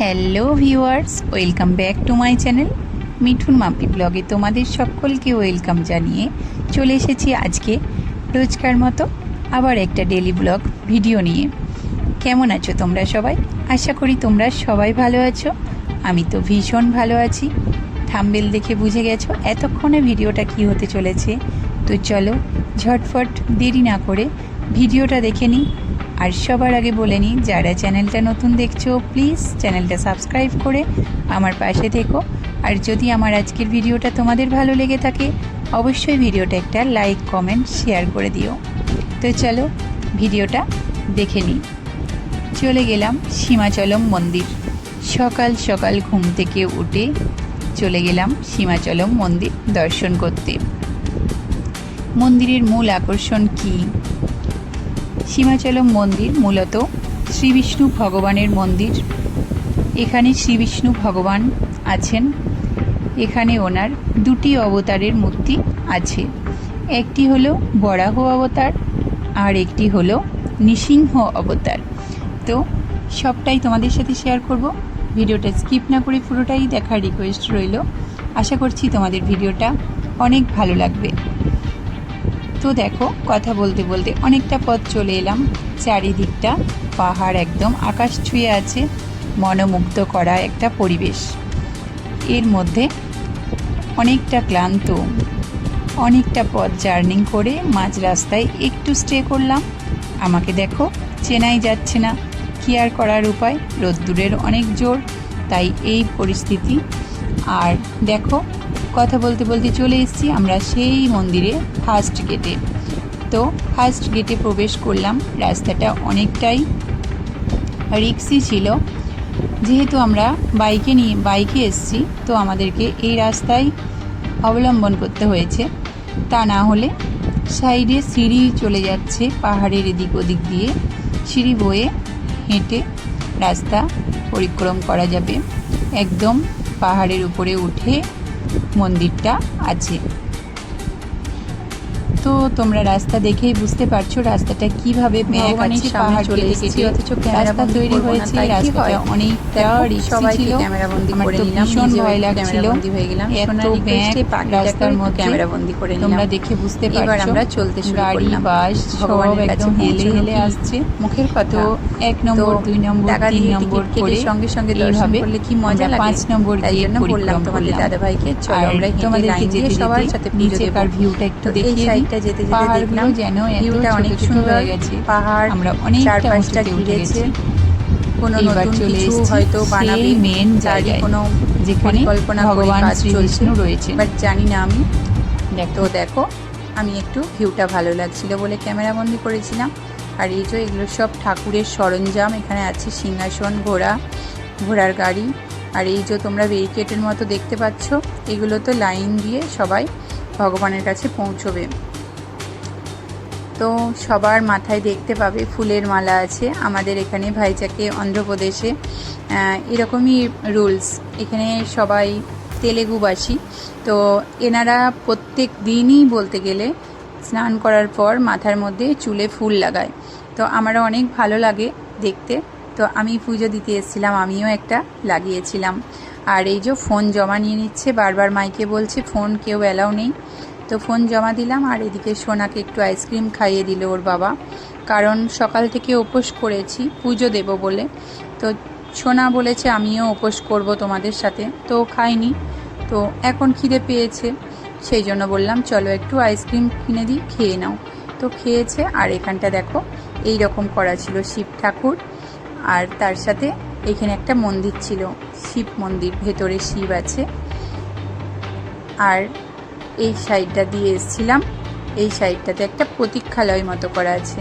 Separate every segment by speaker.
Speaker 1: Hello viewers welcome back to my channel Mithun Mampi ব্লগে তোমাদের সকলকে ওয়েলকাম জানিয়ে চলে এসেছি আজকে রোজকার মতো আবার একটা ডেলি ব্লগ ভিডিও নিয়ে। কেমন আছো তোমরা সবাই? আশা করি তোমরা সবাই ভালো আছো। আমি তো ভীষণ ভালো আছি। থাম্বেল দেখে বুঝে গেছো এতক্ষণে ভিডিওটা কি হতে চলেছে। তো চলো ঝটফট দেরি না করে ভিডিওটা দেখে নিই। আর সবার আগে বলে নিই, যারা চ্যানেলটা নতুন দেখছ প্লিজ চ্যানেলটা সাবস্ক্রাইব করে আমার পাশে থেকো। আর যদি আমার আজকের ভিডিওটা তোমাদের ভালো লেগে থাকে, অবশ্যই ভিডিওটা একটা লাইক কমেন্ট শেয়ার করে দিও। তো চলো, ভিডিওটা দেখে নিই। চলে গেলাম সীমাচলম মন্দির। সকাল সকাল ঘুম থেকে উঠে চলে গেলাম সীমাচলম মন্দির দর্শন করতে। মন্দিরের মূল আকর্ষণ কী? সীমাচলম মন্দির মূলত শ্রী বিষ্ণু ভগবানের মন্দির। এখানে শ্রী বিষ্ণু ভগবান আছেন। এখানে ওনার দুটি অবতারের মূর্তি আছে। একটি হলো বরাহ অবতার আর একটি হলো নৃসিংহ অবতার। তো সবটাই তোমাদের সাথে শেয়ার করব। ভিডিওটা স্কিপ না করে পুরোটাই দেখার রিকোয়েস্ট রইল। আশা করছি তোমাদের ভিডিওটা অনেক ভালো লাগবে। তো দেখো, কথা বলতে বলতে অনেকটা পথ চলে এলাম। চারিদিকটা পাহাড় একদম, আকাশ ছুঁয়ে আছে মনোমুগ্ধ করা একটা পরিবেশ। এর মধ্যে অনেকটা ক্লান্ত, অনেকটা পথ জার্নিং করে মাঝ রাস্তায় একটু স্টে করলাম। আমাকে দেখো, চেনাই যাচ্ছে না, কি আর করার উপায়? রোদ্দুরের অনেক জোর, তাই এই পরিস্থিতি। আর দেখো কথা বলতে বলতে চলে এসেছি আমরা সেই মন্দিরে ফার্স্ট গেটে তো ফার্স্ট গেটে প্রবেশ করলাম, রাস্তাটা অনেকটাই রিক্সি ছিল। যেহেতু আমরা বাইকে নিয়ে বাইকে এসেছি, তো আমাদেরকে এই রাস্তায় অবলম্বন করতে হয়েছে। তা না হলে সাইডে সিঁড়ি চলে যাচ্ছে পাহাড়ের এদিক ওদিক দিয়ে। সিঁড়ি বয়ে হেঁটে রাস্তা পরিক্রম করা যাবে। একদম পাহাড়ের উপরে উঠে মন্দিরটা আছে। তো তোমরা রাস্তা দেখেই বুঝতে পারছ রাস্তাটা কীভাবে
Speaker 2: ভগবানের সামনে চলে এসেছি, অথচ
Speaker 1: রাস্তা তৈরি
Speaker 2: করব না,
Speaker 1: হয়েছে
Speaker 2: তাই কি
Speaker 1: রাস্তাটা অনেকটা রিক্সি
Speaker 2: সবাইকে
Speaker 1: ছিল।
Speaker 2: ক্যামেরাবন্দি
Speaker 1: আমার
Speaker 2: করে
Speaker 1: তো
Speaker 2: নিলাম,
Speaker 1: ভীষণ ভয় লাগছিল।
Speaker 2: গেলাম।
Speaker 1: এত
Speaker 2: সোনালি
Speaker 1: ব্যাগ রাস্তার মধ্যে
Speaker 2: করে
Speaker 1: তোমরা দেখে বুঝতে পারছ
Speaker 2: আমরা চলতে শুরু
Speaker 1: গাড়ি বাস সব একদম হেলে হেলে আসছে।
Speaker 2: মুখের কথা
Speaker 1: এক নম্বর দুই নম্বর তিন নম্বর করে
Speaker 2: সঙ্গে সঙ্গে দর্শন করলে কি মজা লাগে?
Speaker 1: পাঁচ নম্বর
Speaker 2: বললাম তোমাদের
Speaker 1: করলাম।
Speaker 2: দাদাভাইকে চলো আমরা
Speaker 1: তোমাদেরকে যেতে
Speaker 2: সবার সাথে
Speaker 1: নিচেকার। ভিউটা একটু দেখিয়ে দিই।
Speaker 2: সাইডটা যেতে যেতে দেখলাম।
Speaker 1: যেন
Speaker 2: ভিউটা অনেক সুন্দর।
Speaker 1: হয়ে গেছে।
Speaker 2: পাহাড়
Speaker 1: আমরা অনেকটা
Speaker 2: চারপাশটা ঘিরেছে। কোনো নতুন কিছু হয়তো বানাবে।
Speaker 1: মেন জায়গায়
Speaker 2: কোনো
Speaker 1: যেখানে
Speaker 2: কল্পনা করে
Speaker 1: ভগবান
Speaker 2: কাজ চলছে।
Speaker 1: রয়েছেন।
Speaker 2: বাট জানি না আমি।
Speaker 1: দেখো।
Speaker 2: তো দেখো আমি একটু ভিউটা ভালো লাগছিল বলে ক্যামেরা বন্দি করেছিলাম। আর এই যে এগুলো সব ঠাকুরের সরঞ্জাম এখানে আছে সিংহাসন ঘোড়া ঘোড়ার গাড়ি। আর এই যে তোমরা ব্যারিকেটের মতো দেখতে পাচ্ছ এগুলো তো লাইন দিয়ে সবাই ভগবানের কাছে পৌঁছবে। তো সবার মাথায় দেখতে পাবে ফুলের মালা আছে। আমাদের এখানে ভাইজাকে অন্ধ্রপ্রদেশে এরকমই রুলস। এখানে সবাই তেলেগুবাসী। তো এনারা প্রত্যেক দিনই বলতে গেলে স্নান করার পর মাথার মধ্যে চুলে ফুল লাগায়। তো আমারও অনেক ভালো লাগে দেখতে। তো আমি পুজো দিতে এসেছিলাম, আমিও একটা লাগিয়েছিলাম। আর এই যে ফোন জমা নিয়ে নিচ্ছে, বারবার মাইকে বলছে, ফোন কেউ অ্যালাউ নেই। তো ফোন জমা দিলাম আর এদিকে সোনাকে একটু আইসক্রিম খাইয়ে দিল ওর বাবা। কারণ সকাল থেকে উপোস করেছি, পুজো দেব বলে। তো সোনা বলেছে, আমিও উপোস করব তোমাদের সাথে। তো খাইনি তো এখন খিদে পেয়েছে, সেই জন্য বললাম, চলো একটু আইসক্রিম কিনে দিই, খেয়ে নাও। তো খেয়েছে, আর এখানটা দেখো এই রকম করা ছিল শিব ঠাকুর। আর তার সাথে এখানে একটা মন্দির ছিল, শিব মন্দির, ভেতরে শিব আছে। আর এই সাইডটা দিয়ে এসছিলাম। এই সাইডটাতে একটা প্রতীক্ষালয় মতো করা আছে।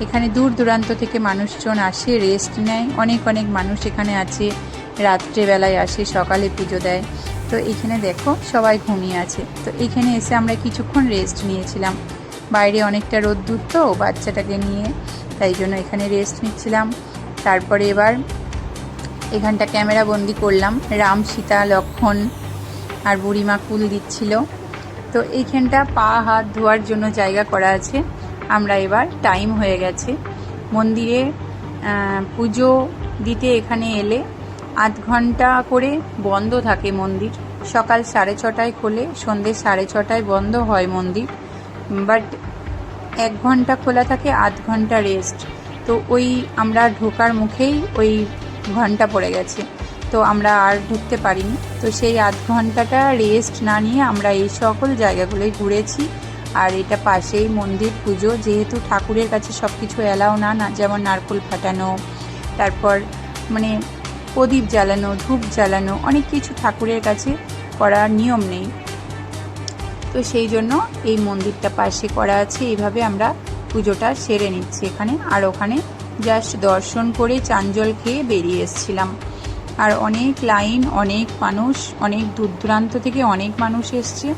Speaker 2: এখানে দূর দূরান্ত থেকে মানুষজন আসে রেস্ট নেয়। অনেক অনেক মানুষ এখানে আছে, রাত্রেবেলায় আসে, সকালে পুজো দেয়। তো এখানে দেখো সবাই ঘুমিয়ে আছে। তো এখানে এসে আমরা কিছুক্ষণ রেস্ট নিয়েছিলাম। বাইরে অনেকটা রোদ্দুর তো, বাচ্চাটাকে নিয়ে, তাই জন্য এখানে রেস্ট নিচ্ছিলাম। তারপরে এবার এখানটা ক্যামেরা বন্দি করলাম। রাম, সীতা, লক্ষণ আর বুড়িমা কুল দিচ্ছিল। তো এইখানটা পা, হাত ধোয়ার জন্য জায়গা করা আছে। আমরা এবার টাইম হয়ে গেছে। মন্দিরে পুজো দিতে এখানে এলে আধ ঘণ্টা করে বন্ধ থাকে মন্দির। সকাল সাড়ে ছটায় খোলে সন্ধ্যে সাড়ে ছটায় বন্ধ হয় মন্দির। বাট এক ঘণ্টা খোলা থাকে, আধ ঘণ্টা রেস্ট তো ওই আমরা ঢোকার মুখেই ওই ঘণ্টা পড়ে গেছে। তো আমরা আর ঢুকতে পারিনি। তো সেই আধ ঘন্টাটা রেস্ট না নিয়ে আমরা এই সকল জায়গাগুলোই ঘুরেছি। আর এটা পাশেই মন্দির পুজো। যেহেতু ঠাকুরের কাছে সব কিছু অ্যালাও না না, যেমন নারকোল ফাটানো, তারপর মানে প্রদীপ জ্বালানো, ধূপ জ্বালানো, অনেক কিছু ঠাকুরের কাছে করার নিয়ম নেই। তো সেই জন্য এই মন্দিরটা পাশে করা আছে। এইভাবে আমরা পুজোটা সেরে নিচ্ছি এখানে। আর ওখানে জাস্ট দর্শন করে চাঞ্জল খেয়ে বেরিয়ে এসেছিলাম। আর অনেক লাইন, অনেক মানুষ, অনেক দূর দূরান্ত থেকে অনেক মানুষ এসছে।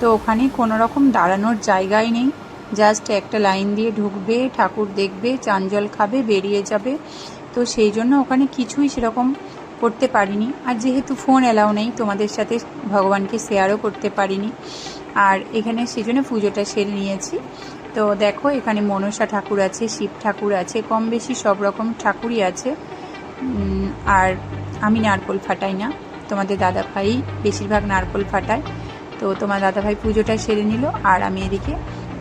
Speaker 2: তো ওখানে কোনো রকম দাঁড়ানোর জায়গাই নেই। জাস্ট একটা লাইন দিয়ে ঢুকবে, ঠাকুর দেখবে চাঞ্জল খাবে, বেরিয়ে যাবে। তো সেই জন্য ওখানে কিছুই সেরকম করতে পারিনি। আর যেহেতু ফোন এলাও নেই, তোমাদের সাথে ভগবানকে শেয়ারও করতে পারিনি। আর এখানে সেজন্য পুজোটা সেরে নিয়েছি। তো দেখো, এখানে মনসা ঠাকুর আছে, শিব ঠাকুর আছে, কম বেশি সব রকম ঠাকুরই আছে। আর আমি নারকোল ফাটাই না। তোমাদের দাদা ভাই বেশিরভাগ নারকোল ফাটায়। তো তোমার দাদা ভাই পুজোটা সেরে নিল আর আমি এদিকে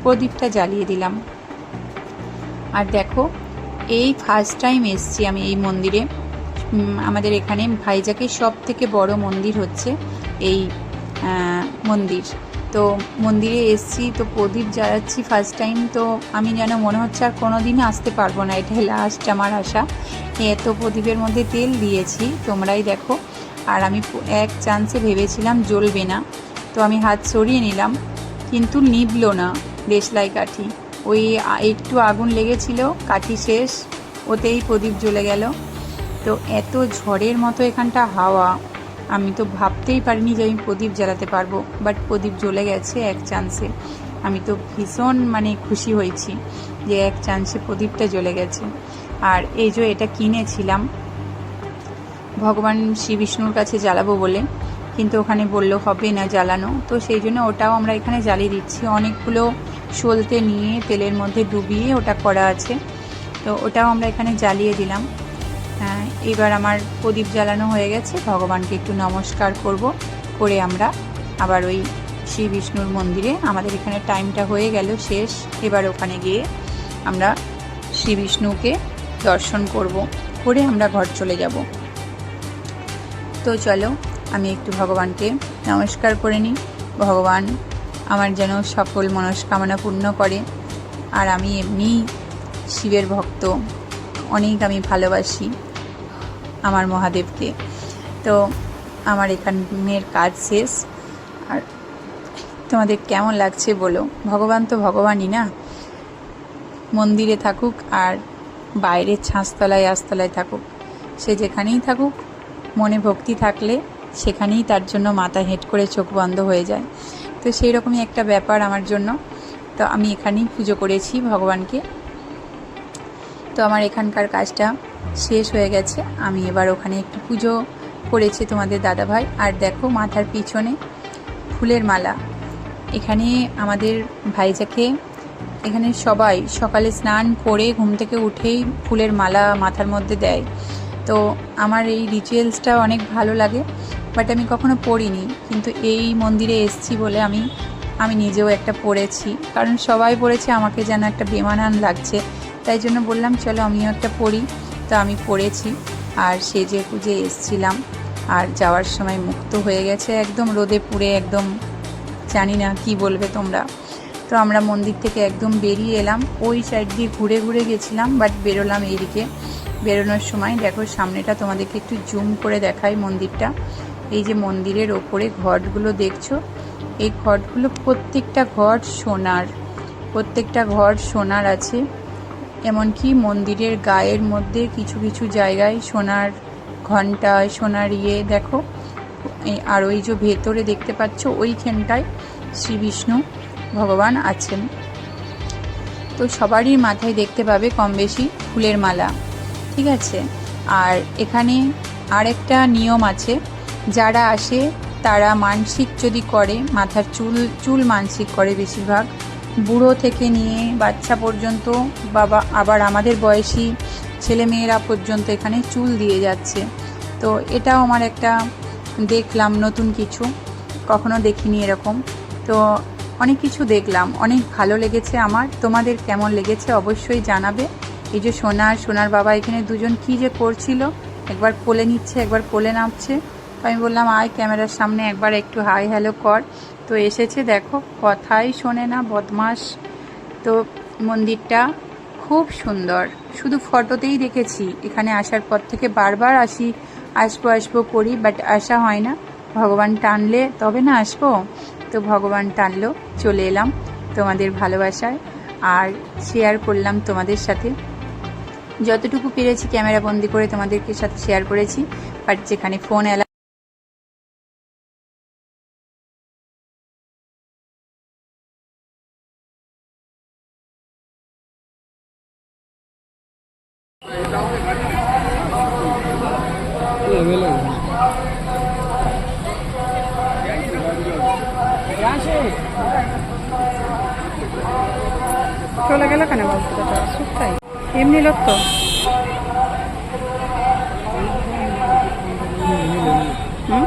Speaker 2: প্রদীপটা জ্বালিয়ে দিলাম। আর দেখো, এই ফার্স্ট টাইম এসছি আমি এই মন্দিরে। আমাদের এখানে ভাইজাকের সব থেকে বড় মন্দির হচ্ছে এই মন্দির। তো মন্দিরে এসছি, তো প্রদীপ জ্বালাচ্ছি ফার্স্ট টাইম তো আমি যেন মনে হচ্ছে আর কোনো দিন আসতে পারব না, এটাই লাস্ট আমার আশা। এত প্রদীপের মধ্যে তেল দিয়েছি, তোমরাই দেখো। আর আমি এক চান্সে ভেবেছিলাম জ্বলবে না, তো আমি হাত সরিয়ে নিলাম, কিন্তু নিবলো না, দেশলাই কাঠি। ওই একটু আগুন লেগেছিল, কাঠি শেষ, ওতেই প্রদীপ জ্বলে গেল। তো এত ঝড়ের মতো এখানটা হাওয়া আমি তো ভাবতেই পারিনি যে আমি প্রদীপ জ্বালাতে পারব বাট প্রদীপ জ্বলে গেছে এক চান্সে আমি তো ভীষণ মানে খুশি হয়েছি যে এক চান্সে প্রদীপটা জ্বলে গেছে। আর এই যে এটা কিনেছিলাম, ভগবান শ্রী বিষ্ণুর কাছে জ্বালাবো বলে, কিন্তু ওখানে বলল হবে না জ্বালানো। তো সেই জন্য ওটাও আমরা এখানে জ্বালিয়ে দিচ্ছি। অনেকগুলো সলতে নিয়ে তেলের মধ্যে ডুবিয়ে ওটা করা আছে। তো ওটাও আমরা এখানে জ্বালিয়ে দিলাম। এবার আমার প্রদীপ জ্বালানো হয়ে গেছে। ভগবানকে একটু নমস্কার করব। করে আমরা আবার ওই শ্রী বিষ্ণুর মন্দিরে, আমাদের এখানে টাইমটা হয়ে গেল শেষ। এবার ওখানে গিয়ে আমরা শ্রী বিষ্ণুকে দর্শন করব। করে আমরা ঘর চলে যাব। তো চলো, আমি একটু ভগবানকে নমস্কার করে নিই। ভগবান আমার যেন সকল মনস্কামনা পূর্ণ করে। আর আমি এমনি শিবের ভক্ত। অনেক আমি ভালোবাসি আমার মহাদেবকে। তো আমার এখানের কাজ শেষ। আর তোমাদের কেমন লাগছে বলো? ভগবান তো ভগবানই না? মন্দিরে থাকুক আর বাইরের ছাঁচতলায়, আস্তলায় থাকুক। সে যেখানেই থাকুক, মনে ভক্তি থাকলে সেখানেই তার জন্য মাথা হেঁট করে চোখ বন্ধ হয়ে যায়। তো সেই রকমই একটা ব্যাপার আমার জন্য। তো আমি এখানেই পুজো করেছি ভগবানকে। তো আমার এখানকার কাজটা শেষ হয়ে গেছে। আমি এবার ওখানে একটু পুজো করেছি তোমাদের দাদাভাই। আর দেখো মাথার পিছনে ফুলের মালা। এখানে আমাদের ভাইজাকে এখানে সবাই সকালে স্নান করে ঘুম থেকে উঠেই ফুলের মালা মাথার মধ্যে দেয়। তো আমার এই রিচুয়ালসটা অনেক ভালো লাগে, বাট আমি কখনো পড়িনি। কিন্তু এই মন্দিরে এসছি বলে আমি আমি নিজেও একটা পড়েছি। কারণ সবাই পড়েছে, আমাকে যেন একটা বেমানান লাগছে। তাই জন্য বললাম, চলো আমিও একটা পড়ি। তো আমি পড়েছি। আর সেজে পুজে এসছিলাম। আর যাওয়ার সময় মুক্ত হয়ে গেছে একদম রোদে পুড়ে, একদম জানি না কি বলবে তোমরা। তো আমরা মন্দির থেকে একদম বেরিয়ে এলাম। ওই সাইড দিয়ে ঘুরে ঘুরে গেছিলাম বাট বেরোলাম এইদিকে। বেরোনোর সময় দেখো সামনেটা তোমাদেরকে একটু জুম করে দেখাই মন্দিরটা। এই যে মন্দিরের ওপরে ঘটগুলো দেখছ? এই ঘটগুলো প্রত্যেকটা ঘট সোনার। প্রত্যেকটা ঘর সোনার আছে। এমনকি মন্দিরের গায়ের মধ্যে কিছু কিছু জায়গায় সোনার ঘণ্টা সোনার ইয়ে দেখো। আর ওই যে ভেতরে দেখতে পাচ্ছ, ওইখানটায় শ্রী বিষ্ণু ভগবান আছেন। তো সবারই মাথায় দেখতে পাবে কম বেশি ফুলের মালা, ঠিক আছে? আর এখানে আরেকটা নিয়ম আছে, যারা আসে তারা মানসিক যদি করে, মাথার চুল চুল মানসিক করে বেশিরভাগ বুড়ো থেকে নিয়ে বাচ্চা পর্যন্ত বাবা আবার আমাদের বয়সী ছেলেমেয়েরা পর্যন্ত এখানে চুল দিয়ে যাচ্ছে। তো এটাও আমার একটা দেখলাম নতুন কিছু। কখনো দেখিনি এরকম। তো অনেক কিছু দেখলাম। অনেক ভালো লেগেছে আমার। তোমাদের কেমন লেগেছে অবশ্যই জানাবে। এই যে সোনা আর সোনার বাবা এখানে দুজন কি যে করছিল, একবার কোলে নিচ্ছে, একবার কোলে নামছে। তো আমি বললাম, আয় ক্যামেরার সামনে একবার একটু হাই হ্যালো কর। তো এসেছে, দেখো, কথাই শোনে না বদমাস তো মন্দিরটা খুব সুন্দর। শুধু ফটোতেই দেখেছি। এখানে আসার পর থেকে বারবার আসি, আসব আসব করি বাট আসা হয় না। ভগবান টানলে, তবে না আসব? তো ভগবান টানলো, চলে এলাম তোমাদের ভালোবাসায়। আর শেয়ার করলাম তোমাদের সাথে। যতটুকু পেরেছি, ক্যামেরা বন্দি করে তোমাদেরকে সাথে শেয়ার করেছি বাট যেখানে ফোন এলা চলে গেল কেন বলতে তাই এমনি লোক তো। হুম?